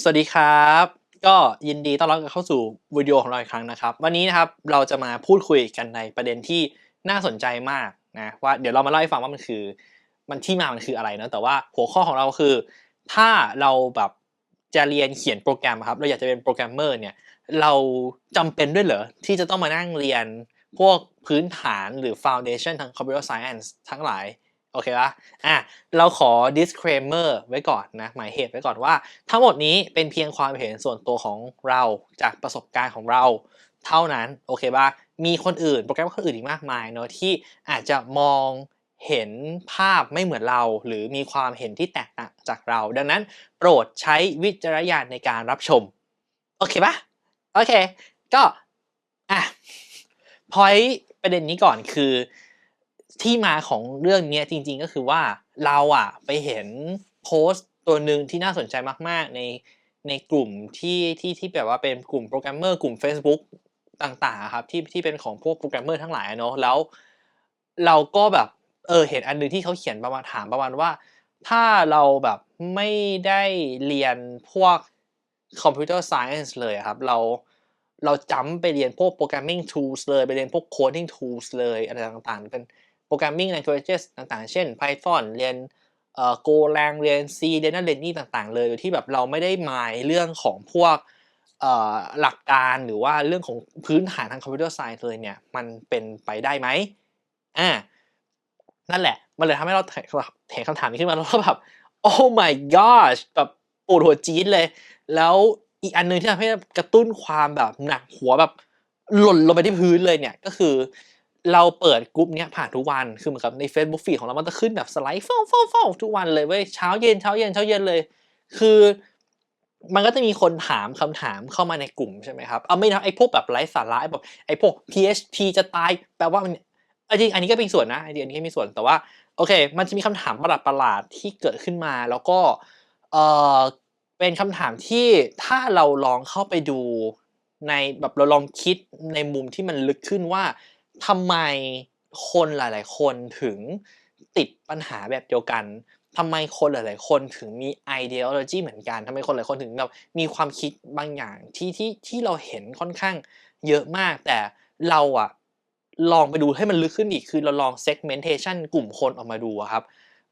สวัสดีครับ ก็ยินดีต้อนรับเข้าสู่วิดีโอของเราอีกครั้งนะครับ วันนี้นะครับเราจะมาพูดคุยกันในประเด็นที่น่าสนใจมากนะว่าเดี๋ยวเรามาเล่าให้ฟังว่ามันคือ มันที่มามันคืออะไรนะแต่ว่าหัวข้อของเราคือ ถ้าเราแบบจะเรียนเขียนโปรแกรมครับเราอยากจะเป็นโปรแกรมเมอร์เนี่ยเราจำเป็นด้วยเหรอที่จะต้องมานั่งเรียนพวกพื้นฐานหรือ foundation ทาง computer science ทั้งหลาย โอเคปะอะ เราขอ disclaimer ไว้ก่อนนะ หมายเหตุไว้ก่อนว่า ทั้งหมดนี้เป็นเพียงความเห็นส่วนตัวของเราจากประสบการณ์ของเราเท่านั้น โอเคปะมีคนอื่นโปรแกรมคนอื่นอีกมากมายเนาะที่อาจจะมองเห็นภาพไม่เหมือนเรา หรือมีความเห็นที่แตกต่างจากเรา ดังนั้นโปรดใช้วิจารณญาณในการรับชม โอเคปะโอเค ก็อะพอยประเด็นนี้ก่อนคือ ที่มาของเรื่องนี้จริง ๆ ก็คือว่าเราอะไปเห็นโพสต์ตัวหนึ่งที่น่าสนใจมาก ๆ ในในกลุ่มที่ที่ที่แบบว่าเป็นกลุ่มโปรแกรมเมอร์กลุ่ม Facebook ต่างๆครับที่ที่เป็นของพวกโปรแกรมเมอร์ทั้งหลายเนาะแล้ว เราก็แบบเออเห็นอันหนึงที่เขาเขียนประมาณถามประมาณว่า ถ้าเราแบบไม่ได้เรียนพวกคอมพิวเตอร์ไซเอนส์เลยครับ เราเราจำไปเรียนพวก programming tools เลย ไปเรียนพวก coding tools เลยอะไรต่างๆ เป็น programming languages ต่างๆ เช่น Python เรียนเอ่อ Golang เรียน C เรียนนั่นเรียนนี่ต่างๆ เลยโดยที่แบบเราไม่ได้หมายเรื่องของพวกเอ่อหลักการหรือว่าเรื่องของพื้นฐานทางคอมพิวเตอร์ไซน์เลยเนี่ย มันเป็นไปได้ไหมอ่านั่นแหละ มันเลยทำให้เราเห็นคำถามนี้ขึ้นมาแล้วก็แบบ oh my gosh แบบปวดหัวจี๊ดเลย แล้วอีกอันหนึงที่ทำให้กระตุ้นความแบบหนักหัวแบบหล่นลงไปที่พื้นเลยเนี่ยก็คือ เราเปิดกลุ่มเนี้ยผ่านทุกวัน คือเหมือนกับใน Facebook f e e ของเรา มันจะขึ้นแบบสไลด์ฟ้าวฟ้าวทุกวันเลยเว้ย เช้าเย็นเช้าเย็นเช้าเย็นเลย คือมันก็จะมีคนถามคำถามเข้ามาในกลุ่มใช่ไหมครับ เอาไม่นะไอ้พวกแบบไร้สาระไอ้แบบไอ้พวก PHP จะตาย แปลว่ามันจริงอันนี้ก็เป็นส่วนนะ อันนี้อันนี้ก็มีส่วน แต่ว่าโอเค มันจะมีคำถามประหลาดประหลาดๆที่เกิดขึ้นมา แล้วก็เออเป็นคำถามที่ถ้าเราลองเข้าไปดูในแบบเราลองคิดในมุมที่มันลึกขึ้นว่า ทำไมคนหลาย ๆ คนถึงติดปัญหาแบบเดียวกันทำไมคนหลาย ๆ คนถึงมี ideology เหมือนกันทำไมคนหลายคนถึงแบบมีความคิดบางอย่างที่ที่ที่เราเห็นค่อนข้างเยอะมาก แต่เราอะลองไปดูให้มันลึกขึ้นอีกคือเราลอง segmentation กลุ่มคนออกมาดูอะครับ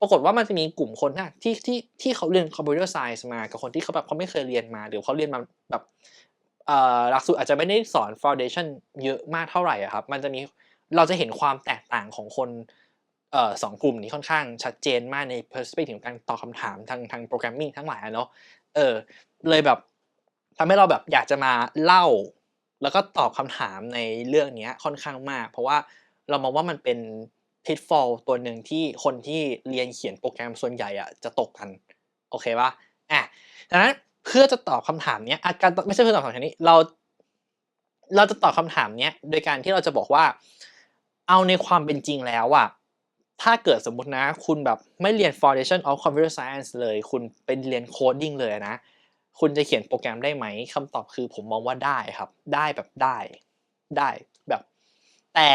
ปรากฏว่ามันจะมีกลุ่มคนที่ที่ที่เขาเรียน computer science มากับคนที่เขาแบบเขาไม่เคยเรียนมาหรือเขาเรียนมาแบบ หลักสูตรอาจจะไม่ได้สอน foundation เยอะมากเท่าไหร่อะครับ มันจะมีเราจะเห็นความแตกต่างของคนออสองกลุ่มนี้ค่อนข้างชัดเจนมากใน perspective ของการตอบคำถามทางทาง programming ทั้งหลายเนาะเออเลยแบบทำให้เราแบบอยากจะมาเล่า แล้วก็ตอบคำถามในเรื่องนี้ค่อนข้างมาก เพราะว่าเรามองว่ามันเป็น pitfall ตัวหนึ่งที่คนที่เรียนเขียนโปรแกรมส่วนใหญ่อะจะตกกัน โอเคปะอะดังนั้น เพื่อจะตอบคำถามเนี้ยอาการไม่ใช่เพื่อตอบคำถามนี้เรา เราจะตอบคำถามเนี้ยโดยการที่เราจะบอกว่า เอาในความเป็นจริงแล้วอะถ้าเกิดสมมตินะคุณแบบไม่เรียน foundation of computer science เลย คุณเป็นเรียน coding เลยนะ คุณจะเขียนโปรแกรมได้ไหมคำตอบคือผมมองว่าได้ครับ ได้แบบได้ได้แบบ แต่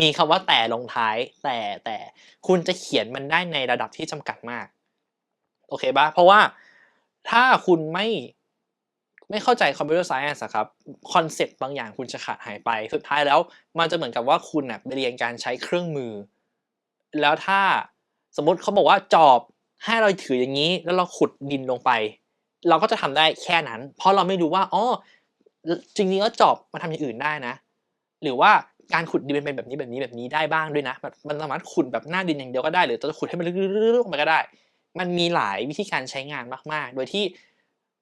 มีคำว่าแต่ลงท้าย แต่แต่คุณจะเขียนมันได้ในระดับที่จำกัดมาก โอเคปะเพราะว่า ถ้าคุณไม่ไม่เข้าใจคอมพิวเตอร์ไซเอนส์ครับคอนเซ็ปต์บางอย่างคุณจะขาดหายไป สุดท้ายแล้วมันจะเหมือนกับว่าคุณน่ะไปเรียนการใช้เครื่องมือ แล้วถ้าสมมติเขาบอกว่าจอบให้เราถืออย่างนี้ แล้วเราขุดดินลงไป เราก็จะทำได้แค่นั้น เพราะเราไม่รู้ว่าอ๋อจริงๆแล้วจอบมาทำอย่างอื่นได้นะ หรือว่าการขุดดินเป็นแบบนี้แบบนี้แบบนี้ได้บ้างด้วยนะ มันสามารถขุดแบบหน้าดินอย่างเดียวก็ได้ หรือจะขุดให้มันลึกๆลงไปก็ได้ มันมีหลายวิธีการใช้งานมากๆ โดยที่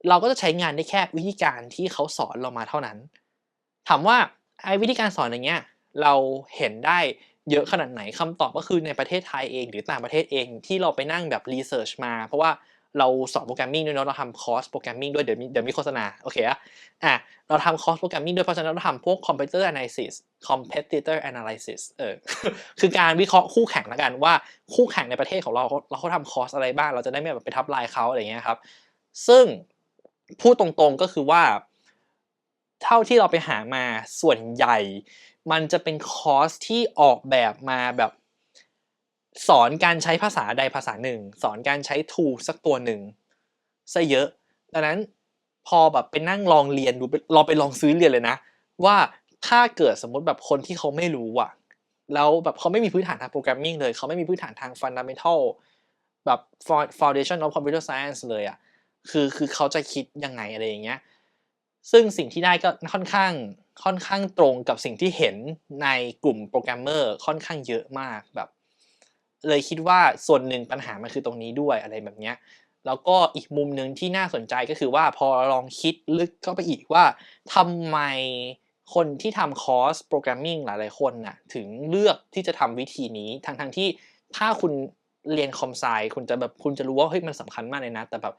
เราก็จะใช้งานได้แค่วิธีการที่เขาสอนเรามาเท่านั้น ถามว่าไอ้วิธีการสอนอย่างเงี้ยเราเห็นได้เยอะขนาดไหนคำตอบก็คือในประเทศไทยเอง หรือต่างประเทศเองที่เราไปนั่งแบบรีเสิร์ชมา เพราะว่า เราสอนโปรแกรมมิ่งด้วยเนาะเราทำคอร์สโปรแกรมมิ่งด้วยเดี๋ยวมีเดี๋ยวมีโฆษณาโอเคอะอะเราทำคอร์สโปรแกรมมิ่งด้วยเพราะฉะนั้นเราทำพวก computer analysis competitor analysis เออคือการวิเคราะห์คู่แข่งล้วกันว่าคู่แข่งในประเทศของเราเราเขาทำคอร์สอะไรบ้าง เราจะได้ไม่แบบไปทับลายเขาอะไรเงี้ยครับซึ่งพูดตรงๆก็คือว่า เท่าที่เราไปหามาส่วนใหญ่ มันจะเป็นคอร์สที่ออกแบบมาแบบ สอนการใช้ภาษาใดภาษาหนึ่ง สอนการใช้ tool สักตัวหนึ่งซะเยอะ ดังนั้นพอแบบไปนั่งลองเรียนดูไปลองไปลองซื้อเรียนเลยนะ ว่าถ้าเกิดสมมติแบบคนที่เขาไม่รู้อะแล้วแบบเขาไม่มีพื้นฐานทางโปรแกรมมิ่งเลย เขาไม่มีพื้นฐานทาง fundamental แบบ foundation of computer science เลยอะคือคือเขาจะคิดยังไงอะไรอย่างเงี้ยซึ่งสิ่งที่ได้ก็ค่อนข้างค่อนข้างตรงกับสิ่งที่เห็นในกลุ่มโปรแกรมเมอร์ค่อนข้างเยอะมากแบบ เลยคิดว่าส่วนหนึ่งปัญหามันคือตรงนี้ด้วยอะไรแบบเนี้ยแล้วก็อีกมุมหนึ่งที่น่าสนใจก็คือว่าพอลองคิดลึกเข้าไปอีกว่าทำไมคนที่ทำคอร์สโปรแกรมมิ่งหลายๆคนน่ะถึงเลือกที่จะทำวิธีนี้ทั้งทั้งๆที่ถ้าคุณเรียนคอมไซคุณจะแบบคุณจะรู้ว่าเฮ้ยมันสำคัญมากเลยนะ แต่แบบ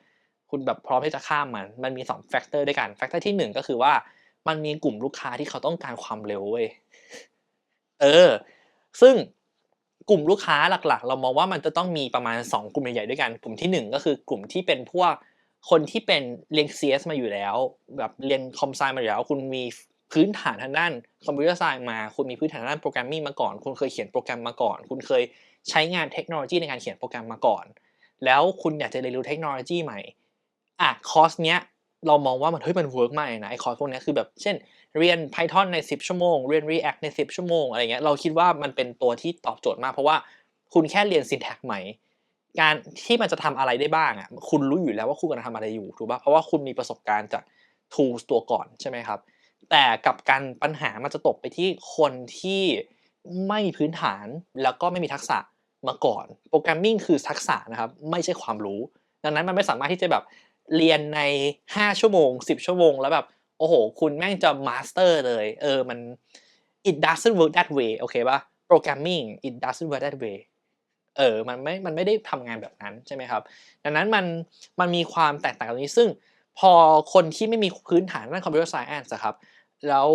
คุณแบบพร้อมที่จะข้ามมันมันมี2แฟกเตอร์ด้วยกันแฟกเตอร์ที่ 1 ก็คือว่ามันมีกลุ่มลูกค้าที่เขาต้องการความเร็วเว้ยเออ ซึ่ง กลุ่มลูกค้าหลักๆ เรามองว่ามันจะต้องมีประมาณ 2 กลุ่มใหญ่ๆด้วยกัน กลุ่มที่ 1 ก็คือกลุ่มที่เป็นพวกคนที่เป็นเรียน CS มาอยู่แล้วแบบเรียนคอมไซมาอยู่แล้ว คุณมีพื้นฐานทางด้านคอมพิวเตอร์ไซน์มา คุณมีพื้นฐานด้านโปรแกรมมิ่งมาก่อน คุณเคยเขียนโปรแกรมมาก่อน คุณเคยใช้งานเทคโนโลยีในการเขียนโปรแกรมมาก่อน แล้วคุณอยากจะเรียนรู้เทคโนโลยีใหม่อะคอร์สเนี้ย เรามองว่ามันเฮ้ยมันเวิร์กมากเลยนะไอ้คอร์สพวกนี้คือแบบเช่นเรียน Python ใน 10 ชั่วโมง เรียน React ใน 10 ชั่วโมงอะไรเงี้ยเราคิดว่ามันเป็นตัวที่ตอบโจทย์มาก เพราะว่าคุณแค่เรียน syntax ใหม่การที่มันจะทำอะไรได้บ้างอะคุณรู้อยู่แล้วว่าคุณกำลังทำอะไรอยู่ถูกป่ะเพราะว่าคุณมีประสบการณ์จาก tools ตัวก่อนใช่ไหมครับ แต่กับการปัญหามันจะตกไปที่คนที่ไม่มีพื้นฐานแล้วก็ไม่มีทักษะมาก่อน โปรแกรมมิ่งคือทักษะนะครับ ไม่ใช่ความรู้ ดังนั้นมันไม่สามารถที่จะแบบ เรียนใน 5 ชั่วโมง 10 ชั่วโมง แล้วแบบ โอ้โห คุณแม่งจะมาสเตอร์เลย เออ มัน it doesn't work that way โอเคป่ะ programming it doesn't work that way เออ มันไม่ มันไม่ได้ทำงานแบบนั้นใช่ไหมครับ ดังนั้นมัน มันมีความแตกต่างตรงนี้ ซึ่งพอคนที่ไม่มีพื้นฐานด้านคอมพิวเตอร์ไซแอนส์ครับ แล้ว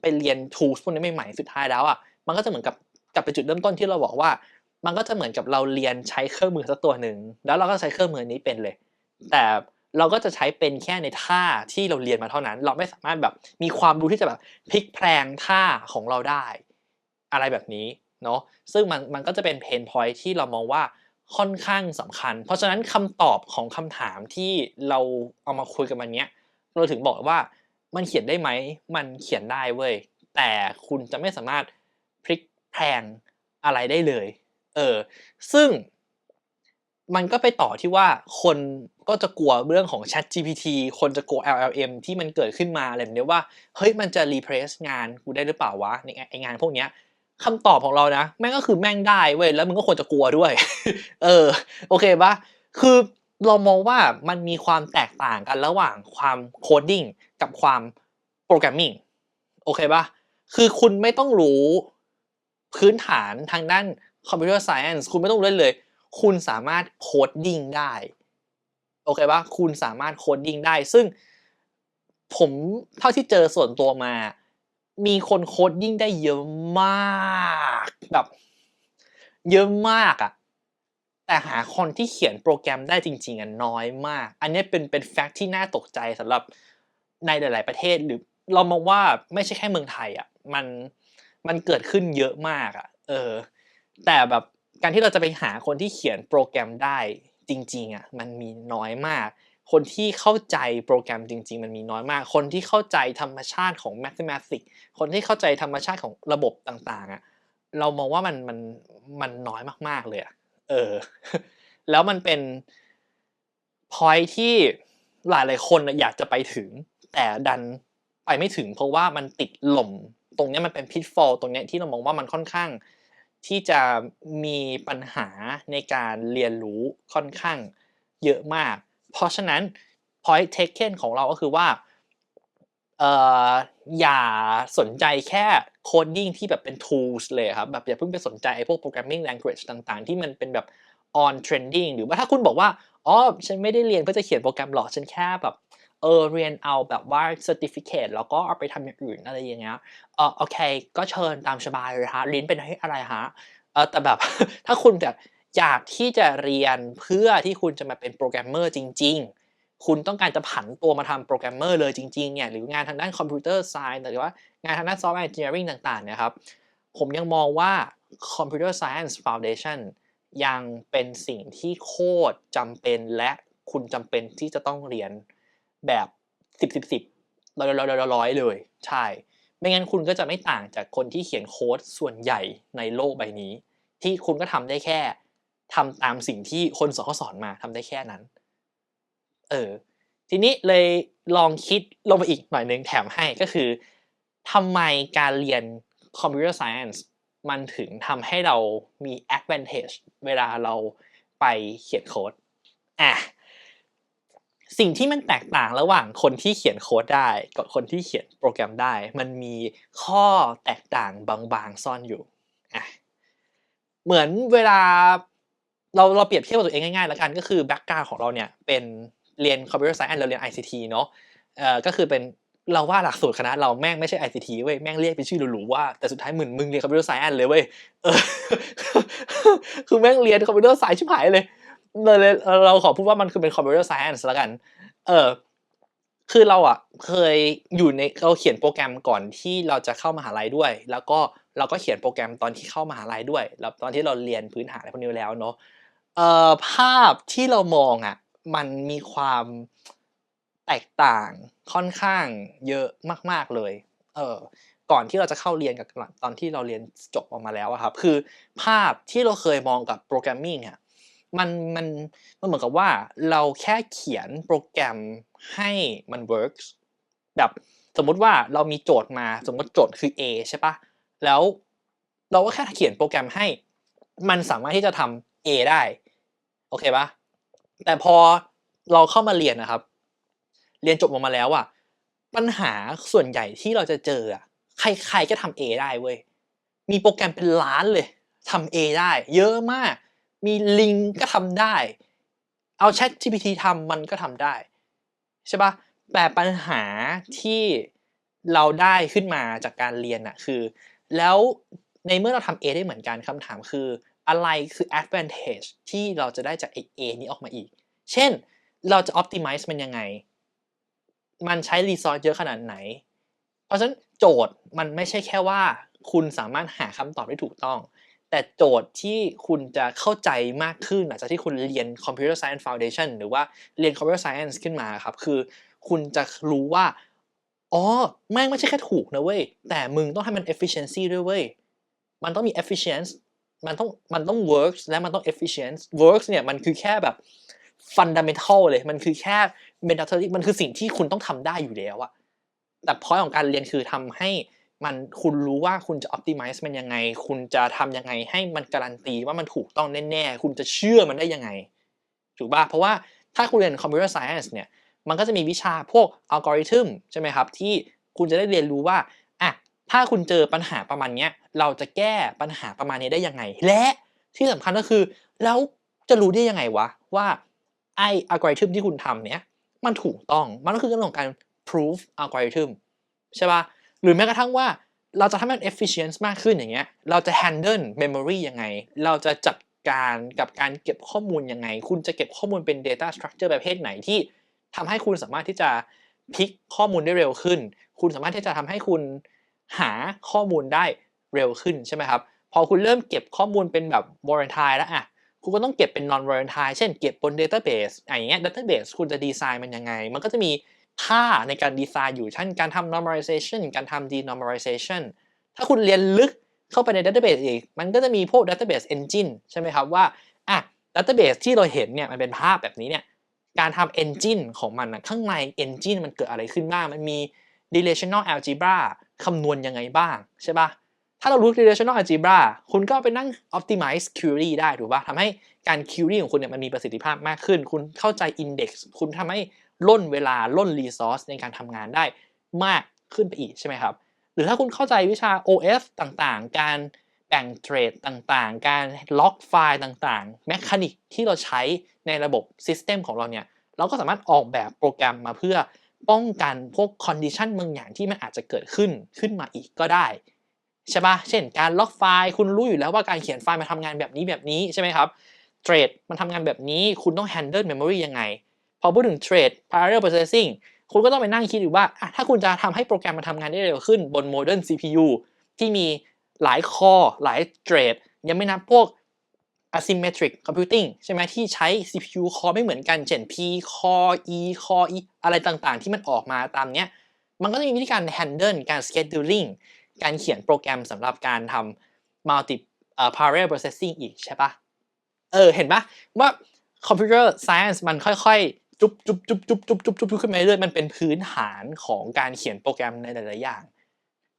ไปเรียน tools พวกนี้ใหม่ๆ สุดท้ายแล้วอะ มันก็จะเหมือนกับกลับไปจุดเริ่มต้นที่เราบอกว่า มันก็จะเหมือนกับเราเรียนใช้เครื่องมือสักตัวหนึ่ง แล้วเราก็ใช้เครื่องมือนี้เป็นเลย แต่เราก็จะใช้เป็นแค่ในท่าที่เราเรียนมาเท่านั้น เราไม่สามารถแบบมีความรู้ที่จะแบบพลิกแพลงท่าของเราได้ อะไรแบบนี้เนาะซึ่งมันมันก็จะเป็นเพนพอยที่เรามองว่าค่อนข้างสำคัญ เพราะฉะนั้นคำตอบของคำถามที่เราเอามาคุยกันวันนี้เราถึงบอกว่ามันเขียนได้ไหม มันเขียนได้เว้ย แต่คุณจะไม่สามารถพลิกแพลงอะไรได้เลย เออ ซึ่ง มันก็ไปต่อที่ว่าคนก็จะกลัวเรื่องของ Chat GPT คนจะกลัว LLM ที่มันเกิดขึ้นมาอะไรแบบนี้ว่า เฮ้ยมันจะ replace งานกูได้หรือเปล่าวะในไองานพวกเนี้ยคำตอบของเรานะ แม่งก็คือแม่งได้เว้ยแล้วมึงก็ควรจะกลัวด้วย เออ โอเคปะคือเรามองว่ามันมีความแตกต่างกันระหว่างความโคดดิ้งกับความโปรแกรมมิ่งโอเคปะคือคุณไม่ต้องรู้พื้นฐานทางด้านคอมพิวเตอร์ไซเอนส์คุณไม่ต้องรู้เลย คุณสามารถโคดดิ้งได้โอเคปะคุณสามารถโคดดิ้งได้ ซึ่งผมเท่าที่เจอส่วนตัวมา มีคนโคดดิ้งได้เยอะมากแบบเยอะมากอะแต่หาคนที่เขียนโปรแกรมได้จริงๆอะน้อยมาก อันนี้เป็นเป็นแฟกต์ที่น่าตกใจสำหรับในหลาย ๆ ประเทศหรือเรามองว่าไม่ใช่แค่เมืองไทยอะมันมันเกิดขึ้นเยอะมากอะเออ แต่แบบ การที่เราจะไปหาคนที่เขียนโปรแกรมได้จริงๆอะมันมีน้อยมาก คนที่เข้าใจโปรแกรมจริง ๆ มันมีน้อยมาก คนที่เข้าใจธรรมชาติของ mathematics คนที่เข้าใจธรรมชาติของระบบต่างๆอะเรามองว่ามันมันมันน้อยมากๆเลยอะเออแล้วมันเป็น point ที่หลายๆคนอยากจะไปถึง แต่ดันไปไม่ถึงเพราะว่ามันติดหล่ม ตรงนี้มันเป็นพิทฟอลตรงนี้ที่เรามองว่ามันค่อนข้าง ที่จะมีปัญหาในการเรียนรู้ค่อนข้างเยอะมาก เพราะฉะนั้น point taken ของเราก็คือว่าเอ่ออย่าสนใจแค่โคดดิ้งที่แบบเป็น tools เลยครับแบบอย่าเพิ่งไปสนใจไอ้พวก programming language ต่างๆ ที่มันเป็นแบบ on trending หรือว่าถ้าคุณบอกว่า อ๋อ ฉันไม่ได้เรียนเพื่อจะเขียนโปรแกรมหรอก ฉันแค่แบบ เออเรียนเอาแบบว่า certificate แล้วก็เอาไปทำอย่างอื่นอะไรอย่างเงี้ยเออโอเค ก็เชิญตามสบายเลยฮะเรียนเป็นอะไรฮะเออแต่แบบ ถ้าคุณแบบอยากที่จะเรียนเพื่อที่คุณจะมาเป็นโปรแกรมเมอร์จริง ๆ คุณต้องการจะผันตัวมาทำโปรแกรมเมอร์เลยจริงๆเนี่ยหรืองานทางด้านคอมพิวเตอร์ไซน์หรือว่างานทางด้านซอฟต์แวร์ engineering ต่างๆนี่ยครับผมยังมองว่า Computer Science Foundation ยังเป็นสิ่งที่โคตรจำเป็นและคุณจำเป็นที่จะต้องเรียน แบบสิบสิบสิบร้อยร้อยร้อยร้อยเลย ใช่ ไม่งั้นคุณก็จะไม่ต่างจากคนที่เขียนโค้ดส่วนใหญ่ในโลกใบนี้ ที่คุณก็ทำได้แค่ทำตามสิ่งที่คนสอนเขาสอนมาทำได้แค่นั้น เออ ทีนี้เลยลองคิดลงไปอีกหน่อยนึงแถมให้ก็คือทำไมการเรียน Computer Science มันถึงทำให้เรามี advantage เวลาเราไปเขียนโค้ด อะ สิ่งที่มันแตกต่างระหว่างคนที่เขียนโค้ดได้ กับคนที่เขียนโปรแกรมได้ มันมีข้อแตกต่างบางๆซ่อนอยู่อะเหมือนเวลาเราเราเปรียบเทียบกับตัวเองง่ายๆแล้วกันก็คือแบ็กกราวของเราเนี่ยเป็นเรียน Computer Science เราเรียน ICT เนาะเอ่อก็คือเป็นเราว่าหลักสูตรคณะเราแม่งไม่ใช่ ICT เว้ยแม่งเรียกเป็นชื่อหรูๆว่าแต่สุดท้ายเหมือนมึงเรียน Computer Science เลยเว้ยเออคือแม่งเรียน Computer Science ชิบหายเลย เลยเราขอพูดว่ามันคือเป็น Computer Science แล้วกัน เออคือเราอะเคยอยู่ในเราเขียนโปรแกรมก่อนที่เราจะเข้ามหาลัยด้วย แล้วก็เราก็เขียนโปรแกรมตอนที่เข้ามหาลัยด้วย แล้วตอนที่เราเรียนพื้นฐานอะไรพวกนี้แล้วเนาะเอ่อภาพที่เรามองอะมันมีความแตกต่างค่อนข้างเยอะมาก ๆเลย เออก่อนที่เราจะเข้าเรียนกับตอนที่เราเรียนจบออกมาแล้วอะครับ คือภาพที่เราเคยมองกับโปรแกรมมิ่งเนี่ย มันมันมันเหมือนกับว่าเราแค่เขียนโปรแกรมให้มัน works แบบสมมติว่าเรามีโจทย์มาสมมติโจทย์คือ A ใช่ปะแล้วเราก็แค่เขียนโปรแกรมให้ มันสามารถที่จะทำ A ได้ โอเคปะแต่พอเราเข้ามาเรียนนะครับ เรียนจบออกมาแล้วอะปัญหาส่วนใหญ่ที่เราจะเจออะใครๆก็ทำ A ได้เว้ยมีโปรแกรมเป็นล้านเลยทำ A ได้ เยอะมาก มีลิงก็ทำได้ เอา Chat GPT ทำมันก็ทำได้ใช่ปะแต่ปัญหาที่เราได้ขึ้นมาจากการเรียนอะคือ แล้วในเมื่อเราทำ A ได้เหมือนกันคำถามคือ อะไรคือ advantage ที่เราจะได้จาก A นี้ออกมาอีก เช่น เราจะ optimize มันยังไง มันใช้ resource เยอะขนาดไหน เพราะฉะนั้นโจทย์มันไม่ใช่แค่ว่า คุณสามารถหาคำตอบได้ถูกต้อง แต่โจทย์ที่คุณจะเข้าใจมากขึ้นหลังจากที่คุณเรียน Computer Science Foundation หรือว่าเรียน Computer Science ขึ้นมาครับ คือคุณจะรู้ว่า อ๋อแม่งไม่ใช่แค่ถูกนะเว้ย แต่มึงต้องให้มัน efficiency ด้วยเว้ย มันต้องมี efficiency มันต้องมันต้อง works และมันต้อง efficient works เนี่ยมันคือแค่แบบ fundamental เลย มันคือแค่ mandatory มันคือสิ่งที่คุณต้องทำได้อยู่แล้วอะแต่ point ของการเรียนคือทำให้ มันคุณรู้ว่าคุณจะ optimize มันยังไง คุณจะทำยังไงให้มันการันตีว่ามันถูกต้องแน่ๆ คุณจะเชื่อมันได้ยังไง ถูกป่ะ เพราะว่าถ้าคุณเรียน computer science เนี่ย มันก็จะมีวิชาพวกอัลกอริทึมใช่ไหมครับ ที่คุณจะได้เรียนรู้ว่าอะถ้าคุณเจอปัญหาประมาณนี้เราจะแก้ปัญหาประมาณนี้ได้ยังไง และที่สำคัญก็คือ แล้วจะรู้ได้ยังไงวะ ว่าไออัลกอริทึมที่คุณทำเนี้ยมันถูกต้อง มันก็คือเรื่องของการ proof อัลกอริทึมใช่ป่ะ หรือแม้กระทั่งว่าเราจะทำให้มัน efficient มากขึ้นอย่างเงี้ย เราจะ handle memory ยังไง เราจะจัดการกับการเก็บข้อมูลยังไง คุณจะเก็บข้อมูลเป็น data structure ประเภทไหนที่ทำให้คุณสามารถที่จะพลิกข้อมูลได้เร็วขึ้น คุณสามารถที่จะทำให้คุณหาข้อมูลได้เร็วขึ้นใช่ไหมครับ พอคุณเริ่มเก็บข้อมูลเป็นแบบ volatile แล้วอะคุณก็ต้องเก็บเป็น non volatile เช่นเก็บบน database อย่างเงี้ย database คุณจะดีไซน์มันยังไง มันก็จะมี ท่าในการดีไซน์อยู่เช่นการทำ normalization การทำ denormalization ถ้าคุณเรียนลึกเข้าไปใน database อีก มันก็จะมีพวก database engine ใช่ไหมครับว่าอะ database ที่เราเห็นเนี่ยมันเป็นภาพแบบนี้เนี่ยการทำ engine ของมันนะข้างใน engine มันเกิดอะไรขึ้นบ้าง มันมี relational algebra คำนวณยังไงบ้างใช่ปะถ้าเรารู้ relational algebra คุณก็ไปนั่ง optimize query ได้ถูกปะทำให้การ query ของคุณเนี่ยมันมีประสิทธิภาพมากขึ้น คุณเข้าใจ index คุณทำให้ ล่นเวลาล่น resource ในการทำงานได้มากขึ้นไปอีกใช่ไหมครับ หรือถ้าคุณเข้าใจวิชา OS ต่างๆ การแบ่งเทรดต่างๆ การล็อกไฟล์ต่างๆ แมคานิกที่เราใช้ในระบบซิสเต็มของเราเนี่ย เราก็สามารถออกแบบโปรแกรมมาเพื่อป้องกันพวกคอนดิชันบางอย่างที่มันอาจจะเกิดขึ้นขึ้นมาอีกก็ได้ใช่ปะเช่น การล็อกไฟล์ คุณรู้อยู่แล้วว่าการเขียนไฟล์มันทำงานแบบนี้แบบนี้ใช่ไหมครับ เทรดมันทำงานแบบนี้ คุณต้อง handle memory ยังไง พอพูดถึงเทรด parallel processing คุณก็ต้องไปนั่งคิดอยู่ว่า ถ้าคุณจะทำให้โปรแกรมมันทำงานได้เร็วขึ้นบน modern CPU ที่มีหลายคอหลายเทรดยังไม่นับพวก asymmetric computing ใช่ไหมที่ใช้ CPU core ไม่เหมือนกัน เช่น P core E core E อะไรต่างๆ ที่มันออกมาตามเนี้ย มันก็จะมีวิธีการ handle การ scheduling การเขียนโปรแกรมสำหรับการทำ multi เอ่อ parallel processing อีกใช่ปะเออ เห็นปะว่า computer science มันค่อยๆ จุบจุบจุบจุบจุบจุบจุบขึ้นมาเรื่อยๆมันเป็นพื้นฐานของการเขียนโปรแกรมในหลายๆอย่าง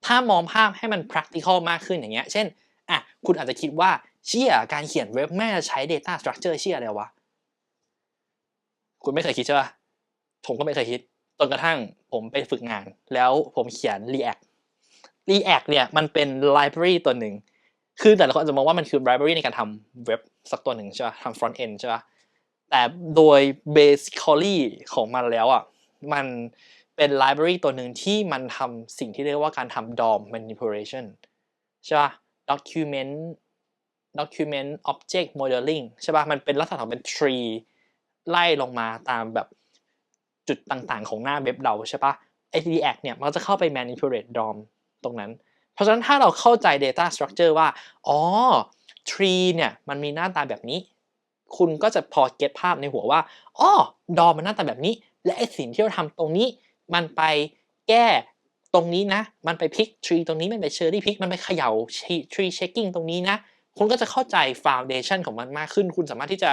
ถ้ามองภาพให้มัน practical มากขึ้นอย่างเงี้ย เช่นอะคุณอาจจะคิดว่าเชี่ยการเขียนเว็บแม่จะใช้ data structure เชี่ยอะไรวะ คุณไม่เคยคิดใช่ปะผมก็ไม่เคยคิดจนกระทั่งผมไปฝึกงาน แล้วผมเขียน React React เนี่ยมันเป็น library ตัวหนึ่งคือแต่ละคนจจะมองว่ามันคือ library ในการทำเว็บสักตัวหนึ่งใช่ปะทำ front end ใช่ปะ แต่โดย basically ของมันแล้วอะมันเป็น library ตัวหนึ่งที่มันทำสิ่งที่เรียกว่าการทำ DOM manipulation ใช่ปะ document document object modeling ใช่ปะมันเป็นลักษณะของเป็น tree ไล่ลงมาตามแบบจุดต่างๆ ของหน้าเว็บเราใช่ปะไอ้ React เนี่ย มันจะเข้าไป manipulate DOM ตรงนั้น เพราะฉะนั้นถ้าเราเข้าใจ data structure ว่า อ๋อ tree เนี่ย มันมีหน้าตาแบบนี้ คุณก็จะพอเก็ตภาพในหัวว่าอ๋อดอมมันหน้าตาแบบนี้ และไอสิ่งที่เราทำตรงนี้ มันไปแก้ตรงนี้นะ มันไปพิก tree ตรงนี้มันไปเชอร์รี่พิกมันไปเขย่า tree checking ตรงนี้นะ คุณก็จะเข้าใจ foundation ของมันมากขึ้น คุณสามารถที่จะ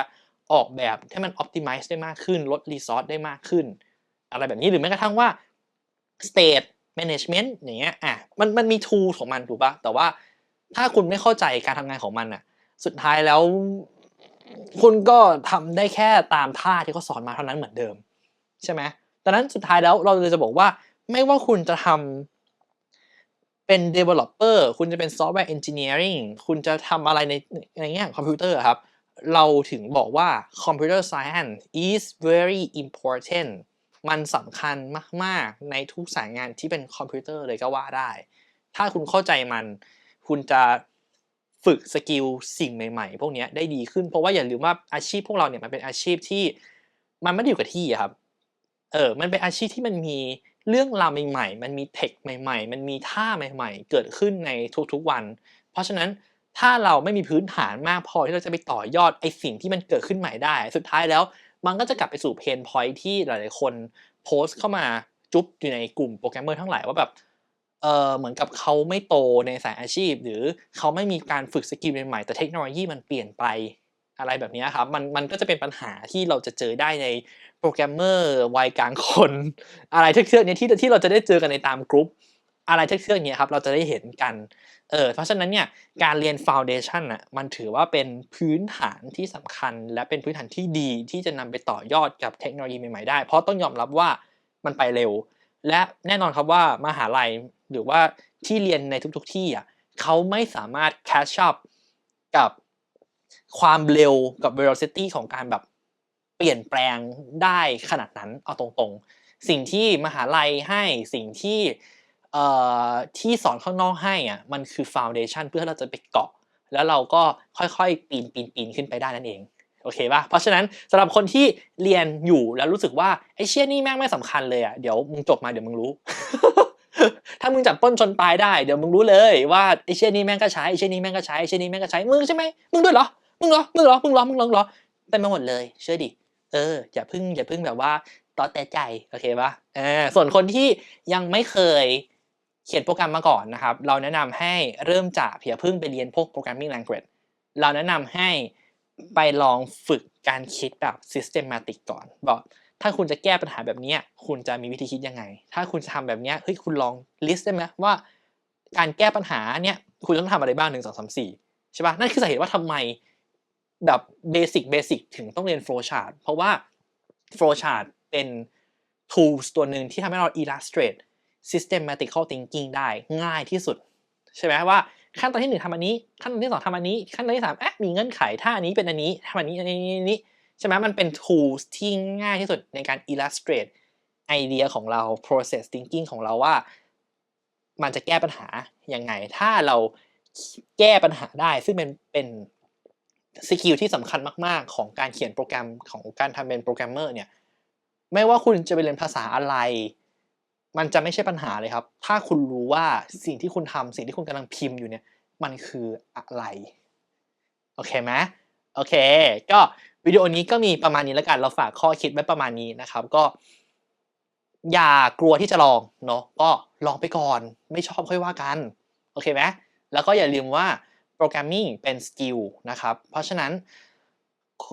ออกแบบให้มัน optimize ได้มากขึ้น ลด resource ได้มากขึ้น อะไรแบบนี้หรือแม้กระทั่งว่า state management อย่างเงี้ยอะมันมันมี tool ของมันถูกปะแต่ว่าถ้าคุณไม่เข้าใจการทำงานของมันอะ สุดท้ายแล้ว คุณก็ทำได้แค่ตามท่าที่เขาสอนมาเท่านั้นเหมือนเดิม ใช่ไหมดังนั้นสุดท้ายแล้วเราเลยจะบอกว่า ไม่ว่าคุณจะทำเป็น developer คุณจะเป็น software engineering คุณจะทำอะไรในในแง่ของคอมพิวเตอร์ครับ เราถึงบอกว่า computer science is very important มันสำคัญมาก ๆ ในทุกสายงานที่เป็นคอมพิวเตอร์เลยก็ว่าได้ ถ้าคุณเข้าใจมัน คุณจะ ฝึกสกิลสิ่งใหม่ๆ พวกนี้ได้ดีขึ้นเพราะว่าอย่าลืมว่าอาชีพพวกเราเนี่ยมันเป็นอาชีพที่มันไม่ได้อยู่กับที่ครับ เออ มันเป็นอาชีพที่มันมีเรื่องราวใหม่ๆ มันมีเทคใหม่ๆ มันมีท่าใหม่ ๆ เกิดขึ้นในทุกๆวัน เพราะฉะนั้นถ้าเราไม่มีพื้นฐานมากพอที่เราจะไปต่อยอดไอสิ่งที่มันเกิดขึ้นใหม่ได้ สุดท้ายแล้วมันก็จะกลับไปสู่เพนพอยที่หลายๆคนโพสต์เข้ามาจุ๊บอยู่ในกลุ่มโปรแกรมเมอร์ทั้งหลายว่าแบบ เออเหมือนกับเขาไม่โตในสายอาชีพ หรือเขาไม่มีการฝึกสกิลใหม่ๆแต่เทคโนโลยีมันเปลี่ยนไปอะไรแบบนี้ครับมันมันก็จะเป็นปัญหาที่เราจะเจอได้ในโปรแกรมเมอร์วัยกลางคน อะไรเทือกๆเนี้ยที่ที่เราจะได้เจอกันในตามกลุ่มอะไรเทือกๆเนี้ยครับเราจะได้เห็นกันเออเพราะฉะนั้นเนี่ยการเรียน foundation อะมันถือว่าเป็นพื้นฐานที่สำคัญ และเป็นพื้นฐานที่ดีที่จะนำไปต่อยอดกับเทคโนโลยีใหม่ๆได้ เพราะต้องยอมรับว่ามันไปเร็ว และแน่นอนครับว่ามหาลัยหรือว่าที่เรียนในทุก ๆ ที่อะเขาไม่สามารถ catch up กับความเร็วกับ velocity ของการแบบเปลี่ยนแปลงได้ขนาดนั้นเอาตรงๆ สิ่งที่มหาลัยให้สิ่งที่เอ่อที่สอนข้างนอกให้อะมันคือ foundation เพื่อเราจะไปเกาะ แล้วเราก็ค่อยๆ ปีนปีนปีนขึ้นไปได้นั่นเอง โอเคป่ะเพราะฉะนั้นสำหรับคนที่เรียนอยู่แล้วรู้สึกว่าไอ้เชี่ยนี่แม่งไม่สำคัญเลยอะเดี๋ยวมึงจบมาเดี๋ยวมึงรู้ ถ้ามึงจับต้นชนปลายได้เดี๋ยวมึงรู้เลยว่าไอ้เชี่ยนี่แม่งก็ใช้ไอ้เชี่ยนี่แม่งก็ใช้ไอ้เชี่ยนี่แม่งก็ใช้มึงใช่ไหมมึงด้วยเหรอมึงเหรอมึงเหรอมึงเหรอมึงเหรอมึงเหรอเต็มไปหมดเลย เชื่อดิเอออย่าพึ่งอย่าพึ่งแบบว่าตอแต่ใจโอเคป่ะเออส่วนคนที่ยังไม่เคยเขียนโปรแกรมมาก่อนนะครับ เราแนะนำให้เริ่มจากอย่าพึ่งไปเรียนพวก programming language เราแนะนำให้ ไปลองฝึกการคิดแบบ systematic ก่อน บอกถ้าคุณจะแก้ปัญหาแบบนี้คุณจะมีวิธีคิดยังไง ถ้าคุณจะทำแบบนี้เฮ้ยคุณลอง list ได้ไหมว่า การแก้ปัญหาเนี่ยคุณต้องทำอะไรบ้างหนึ่งสองสามสี่ใช่ปะนั่นคือสาเหตุว่าทำไมแบบเบสิกเบสิกถึงต้องเรียน flow chart เพราะว่า flow chart เป็น tools ตัวหนึ่งที่ทำให้เรา illustrate systematical thinking ได้ง่ายที่สุด ใช่ไหมว่า ขั้นตอนที่หนึ่งทำอันนี้ ขั้นตอนที่สองทำอันนี้ ขั้นตอนที่สามอะมีเงื่อนไขถ้าอันนี้เป็นอันนี้ทำอันนี้อันนี้อันนี้ใช่ไหมมันเป็น tools ที่ง่ายที่สุดในการ illustrate ไอเดียของเรา process thinking ของเราว่า มันจะแก้ปัญหายังไง ถ้าเราแก้ปัญหาได้ ซึ่งเป็นเป็นสกิลที่สำคัญมาก ๆ ของการเขียนโปรแกรมของการทำเป็นโปรแกรมเมอร์เนี่ย ไม่ว่าคุณจะไปเรียนภาษาอะไร มันจะไม่ใช่ปัญหาเลยครับ ถ้าคุณรู้ว่าสิ่งที่คุณทำสิ่งที่คุณกำลังพิมพ์อยู่เนี่ย มันคืออะไร โอเคไหมโอเค ก็วิดีโอนี้ก็มีประมาณนี้แล้วกัน เราฝากข้อคิดไว้ประมาณนี้นะครับ ก็ อย่ากลัวที่จะลองเนาะ ก็ลองไปก่อน ไม่ชอบค่อยว่ากัน โอเคไหมแล้วก็อย่าลืมว่าโปรแกรมมิ่งเป็นสกิลนะครับ เพราะฉะนั้น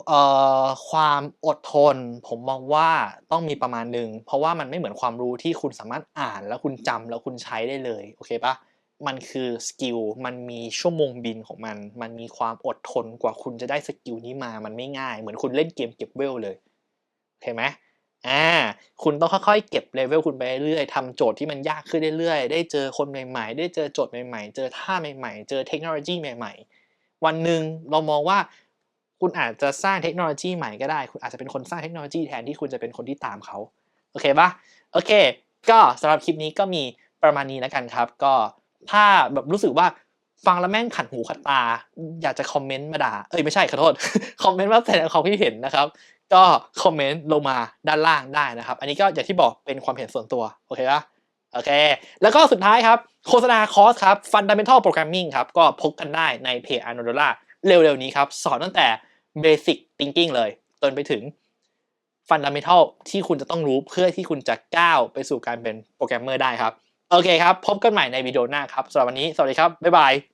เอ่อความอดทน ผมมองว่าต้องมีประมาณหนึ่งเพราะว่ามันไม่เหมือนความรู้ที่คุณสามารถอ่านแล้วคุณจำแล้วคุณใช้ได้เลยโอเคปะมันคือสกิลมันมีชั่วโมงบินของมัน มันมีความอดทนกว่าคุณจะได้สกิลนี้มามันไม่ง่าย เหมือนคุณเล่นเกมเก็บเวลเลยโอเคไหมอ่าคุณต้องค่อยๆ เก็บเลเวลคุณไปเรื่อยๆทำโจทย์ที่มันยากขึ้นเรื่อยๆ ได้เจอคนใหม่ๆ ได้เจอโจทย์ใหม่ๆ เจอท่าใหม่ๆ เจอเทคโนโลยีใหม่ ๆ วันหนึ่งเรามองว่า คุณอาจจะสร้างเทคโนโลยีใหม่ก็ได้ คุณอาจจะเป็นคนสร้างเทคโนโลยีแทนที่คุณจะเป็นคนที่ตามเขา โอเคปะโอเค ก็สำหรับคลิปนี้ก็มีประมาณนี้แล้วกันครับ ก็ถ้าแบบรู้สึกว่าฟังแล้วแม่งขัดหูขัดตา อยากจะคอมเมนต์มาด่า เอ้ยไม่ใช่ขอโทษ คอมเมนต์มาแสดงความคิดเห็นนะครับ ก็คอมเมนต์ลงมาด้านล่างได้นะครับ อันนี้ก็อย่างที่บอกเป็นความเห็นส่วนตัว โอเคปะโอเค แล้วก็สุดท้ายครับ โฆษณาคอร์สครับ Fundamental Programming ครับ ก็พบกันได้ในเพจ a n o d o l a เร็วๆนี้ครับ สอนตั้งแต่ เบสิกทิงกิ้งเลยจนไปถึงฟันดัมเบลที่คุณจะต้องรู้เพื่อที่คุณจะก้าวไปสู่การเป็นโปรแกรมเมอร์ได้ครับ โอเคครับ พบกันใหม่ในวิดีโอหน้าครับสำหรับวันนี้ สวัสดีครับ บ๊ายบาย